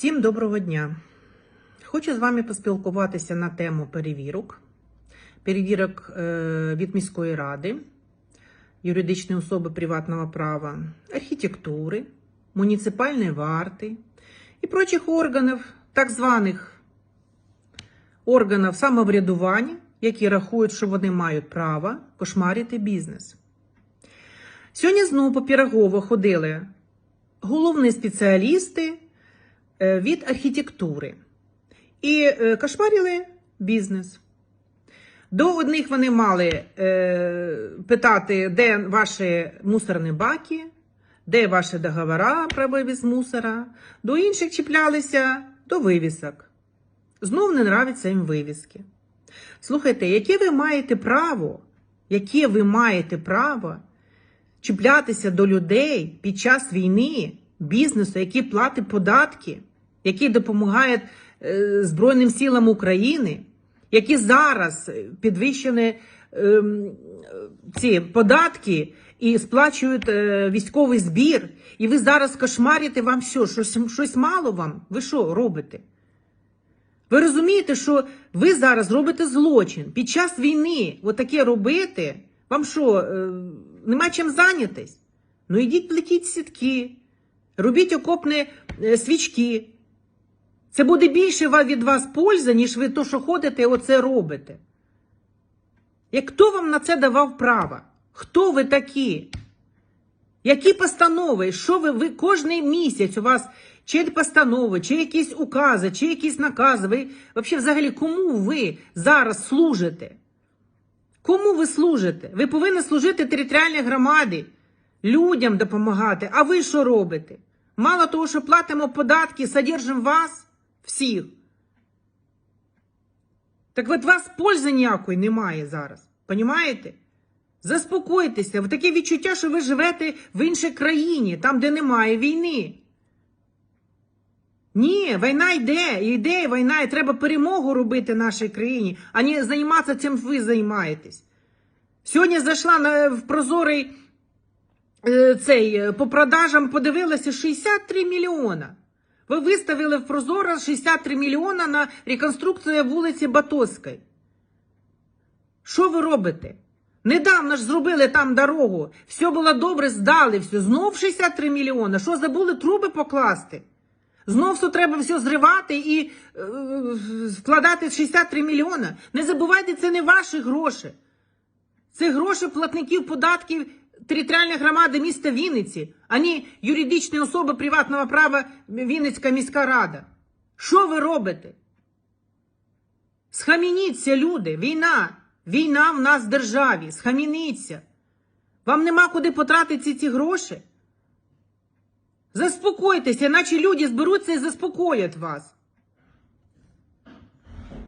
Всім доброго дня! Хочу з вами поспілкуватися на тему перевірок. Перевірок е, від міської ради, юридичної особи приватного права, архітектури, муніципальної варти і прочих органів, так званих органів самоврядування, які рахують, що вони мають право кошмарити бізнес. Сьогодні знову по Пірогово ходили головні спеціалісти від архітектури і е, кошмарили бізнес. До одних вони мали е, питати, де ваші мусорні баки, де ваші договори про вивіз мусора, до інших чіплялися до вивісок. Знов не нравляться їм вивіски. Слухайте, яке ви маєте право, яке ви маєте право чіплятися до людей під час війни, бізнесу, який платить податки, який допомагає е, Збройним силам України, які зараз підвищені е, ці податки і сплачують е, військовий збір, і ви зараз кошмарите вам що? Щось, щось мало вам? Ви що робите? Ви розумієте, що ви зараз робите злочин під час війни, отаке робити, вам що, е, нема чим зайнятись? Ну ідіть плетіть сітки, робіть окопні свічки. Це буде більше від вас польза, ніж ви то, що ходите, оце робите. Як хто вам на це давав право? Хто ви такі? Які постанови? Що ви, ви кожний місяць у вас чи постанови, чи якісь укази, чи якісь накази? Ви взагалі, взагалі, кому ви зараз служите? Кому ви служите? Ви повинні служити територіальній громаді, людям допомагати. А ви що робите? Мало того, що платимо податки, содержимо вас всіх. Так від вас пользи ніякої немає зараз. Понімаєте? Заспокойтеся, таке відчуття, що ви живете в іншій країні, там, де немає війни. Ні, війна йде, йде війна, і треба перемогу робити нашій країні, а не займатися цим ви займаєтесь. Сьогодні зайшла на, в прозорий е, цей, е, по продажам, подивилася 63 мільйона. Ви виставили в Прозоро 63 мільйона на реконструкцію вулиці Батоської. Що ви робите? Недавно ж зробили там дорогу, все було добре, здали все. Знов 63 мільйони. Що забули труби покласти? Знов все треба все зривати і е, вкладати 63 мільйони. Не забувайте, це не ваші гроші. Це гроші платників податків територіальної громади міста Вінниці, а не юридичні особи приватного права Вінницька міська рада. Що ви робите? Схамініться, люди, війна. Війна в нас в державі. Схамініться. Вам нема куди потратити ці, гроші? Заспокойтеся, іначе люди зберуться і заспокоять вас.